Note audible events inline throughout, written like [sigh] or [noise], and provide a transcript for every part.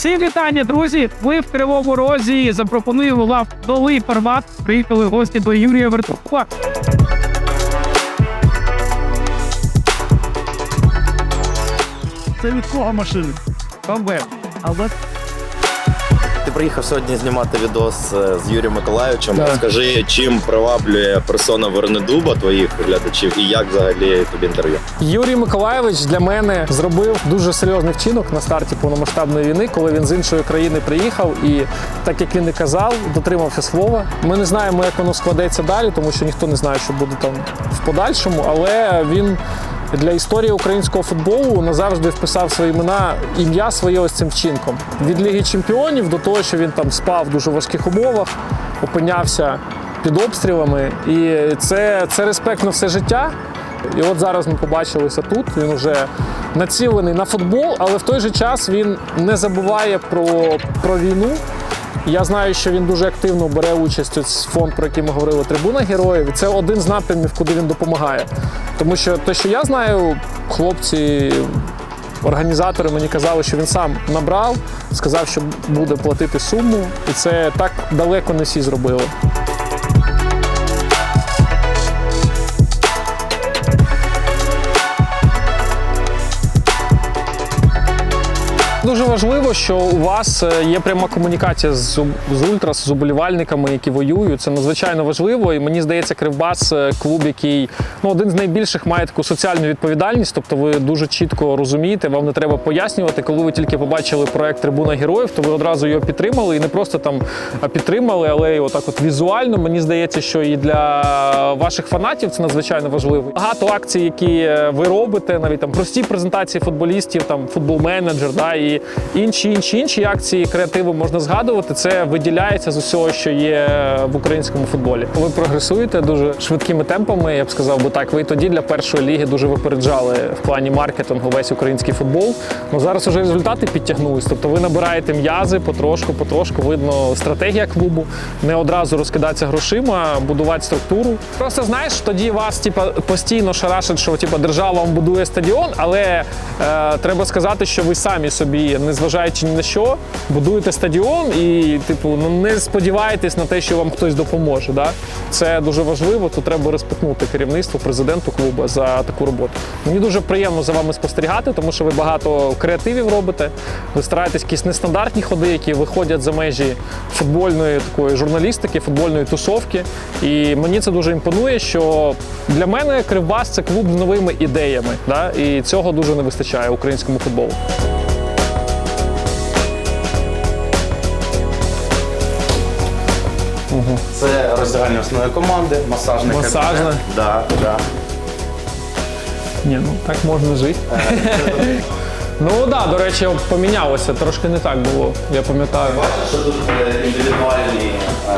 Всім вітання, друзі! Ви в Кривому Розі. запропонуємо вам новий формат. Приїхали гості до Юрія Вертухова. Це від кого машини? Бомбе. Але Ти приїхав сьогодні знімати відос е, з Юрієм Миколаївичем. Так. Скажи, чим приваблює персона Вернедуба твоїх глядачів і як взагалі тобі інтерв'ю? Юрій Миколаєвич для мене зробив дуже серйозний вчинок на старті повномасштабної війни, коли він з іншої країни приїхав і, так як він і казав, дотримався слова. Ми не знаємо, як воно складеться далі, тому що ніхто не знає, що буде там в подальшому, але він. Для історії українського футболу назавжди вписав свої імена, ім'я своє ось цим вчинком. Від Ліги Чемпіонів до того, що він там спав в дуже важких умовах, опинявся під обстрілами. І це, це респект на все життя. І от зараз ми побачилися тут. Він вже націлений на футбол, але в той же час він не забуває про, про війну. Я знаю, що він дуже активно бере участь у фонд, про який ми говорили, трибуна героїв. Це один з напрямів, куди він допомагає. Тому що те, що я знаю, хлопці, організатори мені казали, що він сам набрав, сказав, що буде платити суму, і це так далеко не всі зробили. Важливо, що у вас е, є пряма комунікація з, з ультрас, з уболівальниками, які воюють. Це надзвичайно важливо. І мені здається, Кривбас е, клуб, який ну один з найбільших має таку соціальну відповідальність. Тобто, ви дуже чітко розумієте, вам не треба пояснювати. Коли ви тільки побачили проект Трибуна героїв, то ви одразу його підтримали і не просто там підтримали, але й отак, от візуально. Мені здається, що і для ваших фанатів це надзвичайно важливо. Багато акцій, які е, ви робите, навіть там прості презентації футболістів, там футбол-менеджер, да, і інші інші інші акції креативи можна згадувати. Це виділяється з усього, що є в українському футболі. Ви прогресуєте дуже швидкими темпами. Я б сказав би так. Ви тоді для першої ліги дуже випереджали в плані маркетингу весь український футбол. Ну зараз уже результати підтягнулись. Тобто ви набираєте м'язи потрошку, потрошку. Видно стратегія клубу. Не одразу розкидатися грошима, будувати структуру. Просто знаєш, тоді вас типа постійно шарашать, що типа держава вам будує стадіон, але е, треба сказати, що ви самі собі, незважаючи ні на що, будуєте стадіон і, типу, ну не сподіваєтесь на те, що вам хтось допоможе. Да? Це дуже важливо. Тут треба респектнути керівництво, президенту клубу за таку роботу. Мені дуже приємно за вами спостерігати, тому що ви багато креативів робите. Ви стараєтесь якісь нестандартні ходи, які виходять за межі футбольної такої журналістики, футбольної тусовки. І мені це дуже імпонує, що для мене Кривбас це клуб з новими ідеями. Да? І цього дуже не вистачає українському футболу. Це роздягальня основної команди, масажний Масажна. кабінет. Да, да. Ні, ну так можна жити. [laughs] Ну так, да, до речі, помінялося, трошки не так було, я пам'ятаю. Бачиш, що тут е, індивідуальні, е,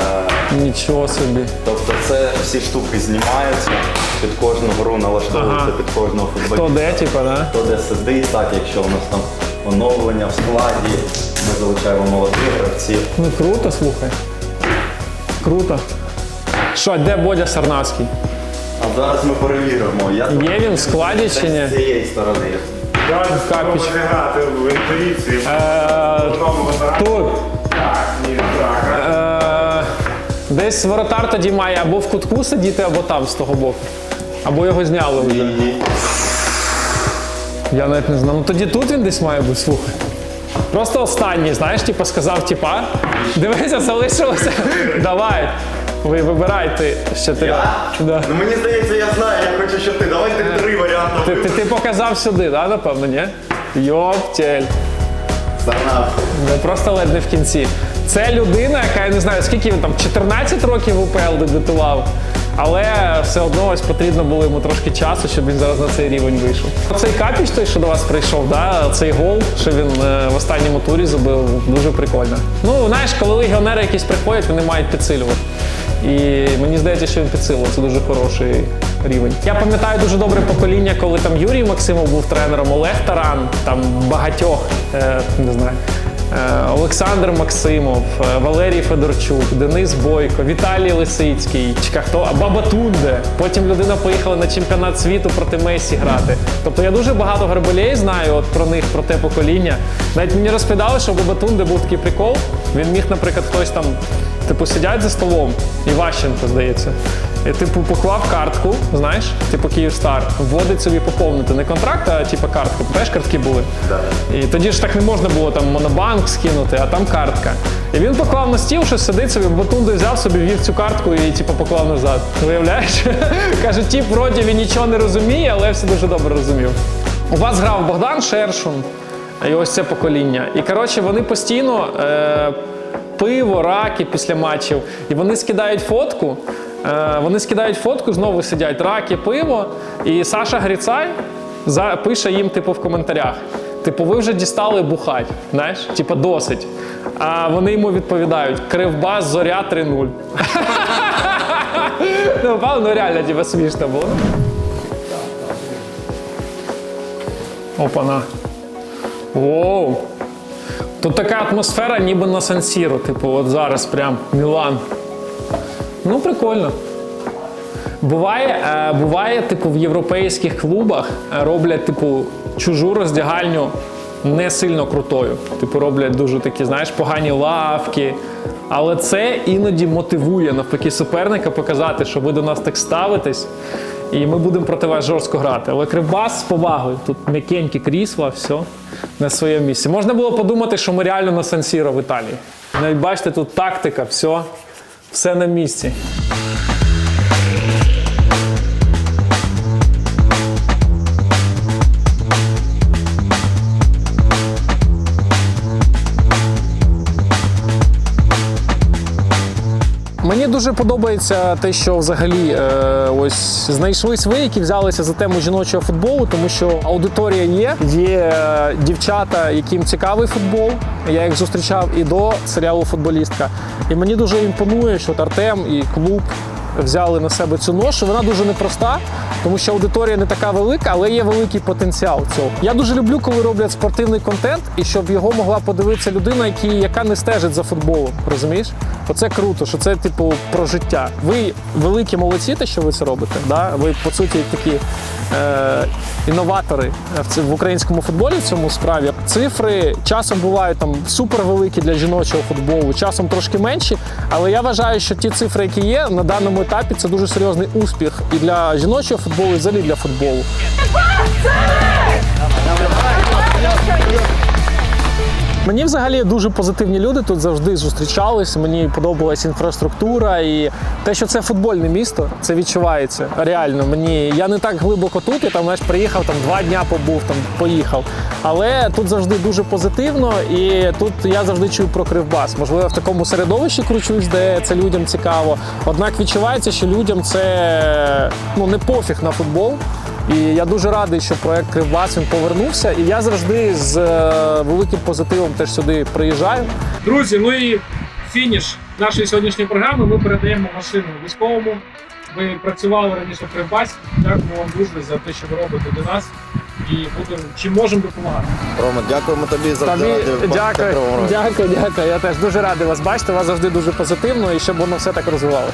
Нічого собі. тобто це всі штуки знімаються, під кожну гру налаштовуються Ага. під кожного Хто футболіста. де, типа, да? Хто де сидить, так, якщо у нас там оновлення в складі, ми залучаємо молодих гравців. Ну круто, слухай. Круто. Що, де Бодя Сарнавський? А зараз ми перевіримо. Я Є він в складі чи ні? з цієї сторони. Давайте Капіч. грати в інтуїцію. Е, Тут. Так, ні, так. Е, десь воротар тоді має або в кутку сидіти, або там з того боку. Або його зняли вже. І Я навіть не знаю. Ну тоді тут він десь має бути, слухай. Просто останній, знаєш, типу сказав, типа, дивися, залишилося. [laughs] Давай. Ви вибирайте, що ти. Да. Ну мені здається, я знаю, я хочу, щоб ти. Давай ти три варіанти. Ти, ти, ти показав сюди, да, напевно, ні? Йоптель. Сарнав. Ну, просто ледь не в кінці. Це людина, яка я не знаю, скільки він там 14 років УПЛ дебютував. Але все одно ось потрібно було йому трошки часу, щоб він зараз на цей рівень вийшов. Цей капіч, той, що до вас прийшов, да, цей гол, що він е, в останньому турі забив, дуже прикольно. Ну, знаєш, коли легіонери якісь приходять, вони мають підсилювати. І мені здається, що він підсилив. Це дуже хороший рівень. Я пам'ятаю дуже добре покоління, коли там Юрій Максимов був тренером, Олег Таран, там багатьох, е, не знаю. Е, Олександр Максимов, е, Валерій Федорчук, Денис Бойко, Віталій Лисицький, хто Баба Тунде. Потім людина поїхала на чемпіонат світу проти Месі грати. Тобто я дуже багато грабелей знаю от про них, про те покоління. Навіть мені розповідали, що у Бабатунде був такий прикол. Він міг, наприклад, хтось там, типу, сидять за столом, Іващенко, здається. І, типу, поклав картку, знаєш, типу Київстар, вводить собі поповнити не контракт, а типу картку. Теж картки були. І тоді ж так не можна було там монобанк скинути, а там картка. І він поклав на стіл, що сидить собі, Батунду взяв собі, ввів цю картку і типу, поклав назад. Виявляєш? [laughs] Каже, тіп, вроді він нічого не розуміє, але все дуже добре розумів. У вас грав Богдан Шершун, і ось це покоління. І коротше, вони постійно е, пиво, раки після матчів. І вони скидають фотку. Е, вони скидають фотку, знову сидять раки, пиво. І Саша Гріцай пише їм, типу, в коментарях. Типу, ви вже дістали бухать, знаєш? Типу, досить. А вони йому відповідають: Кривбас, зоря 3-0. [laughs] Ну, ну реально, типу, смішно було. Опана. Воу. Тут така атмосфера, ніби на Сан-Сіро, типу, от зараз прям Мілан. Ну, прикольно. Буває, е, буває, типу, в європейських клубах е, роблять, типу, чужу роздягальню не сильно крутою. Типу, роблять дуже такі, знаєш, погані лавки. Але це іноді мотивує навпаки суперника показати, що ви до нас так ставитесь, і ми будемо проти вас жорстко грати. Але Кривбас з повагою. Тут м'якенькі крісла, все на своєму місці. Можна було подумати, що ми реально на Сан-Сіро в Італії. Навіть бачите, тут тактика, все, все на місці. Дуже подобається те, що взагалі е, ось знайшлись ви, які взялися за тему жіночого футболу, тому що аудиторія є. Є е, дівчата, яким цікавий футбол. Я їх зустрічав і до серіалу Футболістка. І мені дуже імпонує, що Артем і клуб взяли на себе цю ношу. Вона дуже непроста, тому що аудиторія не така велика, але є великий потенціал цього. Я дуже люблю, коли роблять спортивний контент, і щоб його могла подивитися людина, яка не стежить за футболом. Розумієш? Оце круто, що це типу про життя. Ви великі молодці, те, що ви це робите. Да? Ви по суті такі е, інноватори в, в українському футболі в цьому справі. Цифри часом бувають там супервеликі для жіночого футболу, часом трошки менші. Але я вважаю, що ті цифри, які є на даному етапі, це дуже серйозний успіх і для жіночого футболу, і взагалі для футболу. Мені взагалі дуже позитивні люди тут завжди зустрічались. Мені подобалась інфраструктура і те, що це футбольне місто, це відчувається реально. Мені я не так глибоко тут. Я там знаєш, приїхав там два дня побув, там поїхав. Але тут завжди дуже позитивно, і тут я завжди чую про кривбас. Можливо, в такому середовищі кручусь, де це людям цікаво. Однак відчувається, що людям це ну не пофіг на футбол. І я дуже радий, що проект Кривбас він повернувся. І я завжди з е, великим позитивом теж сюди приїжджаю. Друзі, ну і фініш нашої сьогоднішньої програми. Ми передаємо машину військовому. Ви працювали раніше в Кривбасі. Дякуємо вам дуже за те, що ви робите для нас. І будемо чим можемо допомагати. Рома, дякуємо тобі за Тобі дякую, дякую, дякую. Я теж дуже радий вас бачити. У вас завжди дуже позитивно і щоб воно все так розвивалося.